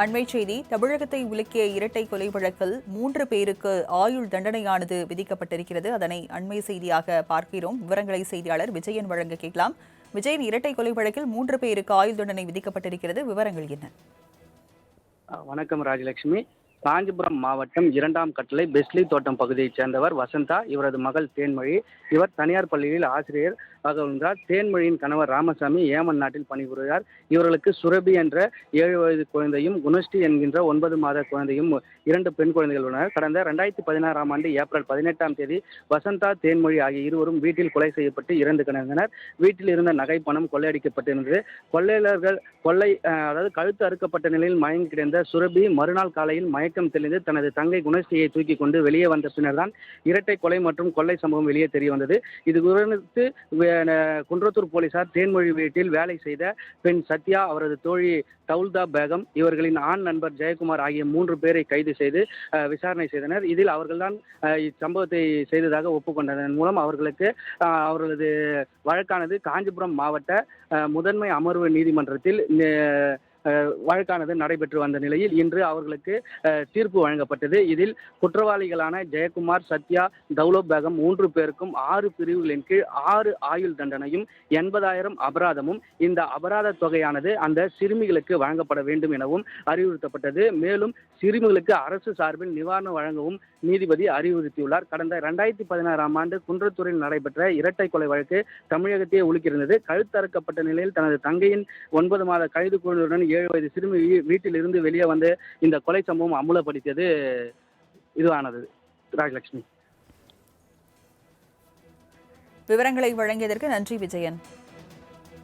அண்மை செய்தி தமிழகத்தை உலுக்கிய இரட்டை கொலை வழக்கில் மூன்று பேருக்கு ஆயுள் தண்டனையானது விதிக்கப்பட்டிருக்கிறது. அதனை அண்மை செய்தியாக பார்க்கிறோம். விவரங்களை செய்தியாளர் விஜயன் வழங்க கேட்கலாம். விஜயன் இரட்டை கொலை வழக்கில் மூன்று பேருக்கு ஆயுள் தண்டனை விதிக்கப்பட்டிருக்கிறது. விவரங்கள் என்ன? வணக்கம் ராஜலட்சுமி. காஞ்சிபுரம் மாவட்டம் இரண்டாம் கட்டளை பெஸ்லி தோட்டம் பகுதியைச் சேர்ந்தவர் வசந்தா. இவரது மகள் தேன்மொழி. இவர் தனியார் பள்ளியில் ஆசிரியர் ஆக இருந்தார். தேன்மொழியின் கணவர் ராமசாமி ஏமன் நாட்டில் பணிபுரிகிறார். இவர்களுக்கு சுரபி என்ற ஏழு வயது குழந்தையும் குணஸ்டி என்கின்ற ஒன்பது மாத குழந்தையும் இரண்டு பெண் குழந்தைகள் உள்ளனர். கடந்த ரெண்டாயிரத்தி பதினாறாம் ஆண்டு ஏப்ரல் பதினெட்டாம் தேதி வசந்தா தேன்மொழி ஆகிய இருவரும் வீட்டில் கொலை செய்யப்பட்டு இறந்து கிடந்தனர். வீட்டில் இருந்த நகை பணம் கொள்ளையடிக்கப்பட்டிருந்தது. கொள்ளையாளர்கள் கொள்ளை அதாவது கழுத்து அறுக்கப்பட்ட நிலையில் மயங்கி கிடந்த சுரபி மறுநாள் காலையில் மயக்கம் தெளிந்து தனது தங்கை குணஸ்ரீயை தூக்கி கொண்டு வெளியே வந்த பின்னர் தான் இரட்டை கொலை மற்றும் கொள்ளை சம்பவம் வெளியே தெரிய வந்தது. இது குறித்து குன்றத்தூர் போலீசார் தேன்மொழி வீட்டில் வேலை செய்த பெண் சத்யா அவரது தோழி தவுல்தா பேகம் இவர்களின் ஆண் நண்பர் ஜெயக்குமார் ஆகிய மூன்று பேரை கைது செய்து விசாரணை செய்தனர். இதில் அவர்கள்தான் இச்சம்பவத்தை செய்ததாக ஒப்புக்கொண்டதன் மூலம் அவர்களுக்கு அவர்களது வழக்கானது காஞ்சிபுரம் மாவட்ட முதன்மை அமர்வு நீதிமன்றத்தில் வழக்கானது நடைபெற்று வந்த நிலையில் இன்று அவர்களுக்கு தீர்ப்பு வழங்கப்பட்டது. இதில் குற்றவாளிகளான ஜெயக்குமார் சத்யா தௌலோ பேகம் மூன்று பேருக்கும் ஆறு பிரிவுகளின் கீழ் ஆறு ஆயுள் தண்டனையும் எண்பதாயிரம் அபராதமும் இந்த அபராத தொகையானது அந்த சிறுமிகளுக்கு வழங்கப்பட வேண்டும் எனவும் அறிவுறுத்தப்பட்டது. மேலும் சிறுமிகளுக்கு அரசு சார்பில் நிவாரணம் வழங்கவும் நீதிபதி அறிவுறுத்தியுள்ளார். கடந்த ரெண்டாயிரத்தி பதினாறாம் ஆண்டு குன்றத்தூரில் நடைபெற்ற இரட்டை கொலை வழக்கு தமிழகத்தையே உலுக்கியிருந்தது. கழுத்தறுக்கப்பட்ட நிலையில் தனது தங்கையின் ஒன்பது மாத கைது குழுவுடன் ஏழு வயது சிறுமி வீட்டில் இருந்து வெளியே வந்து இந்த கொலை சம்பவம் அமுலப்படுத்தியது இதுவானது. ராஜலட்சுமி. விவரங்களை வழங்கியதற்கு நன்றி விஜயன்.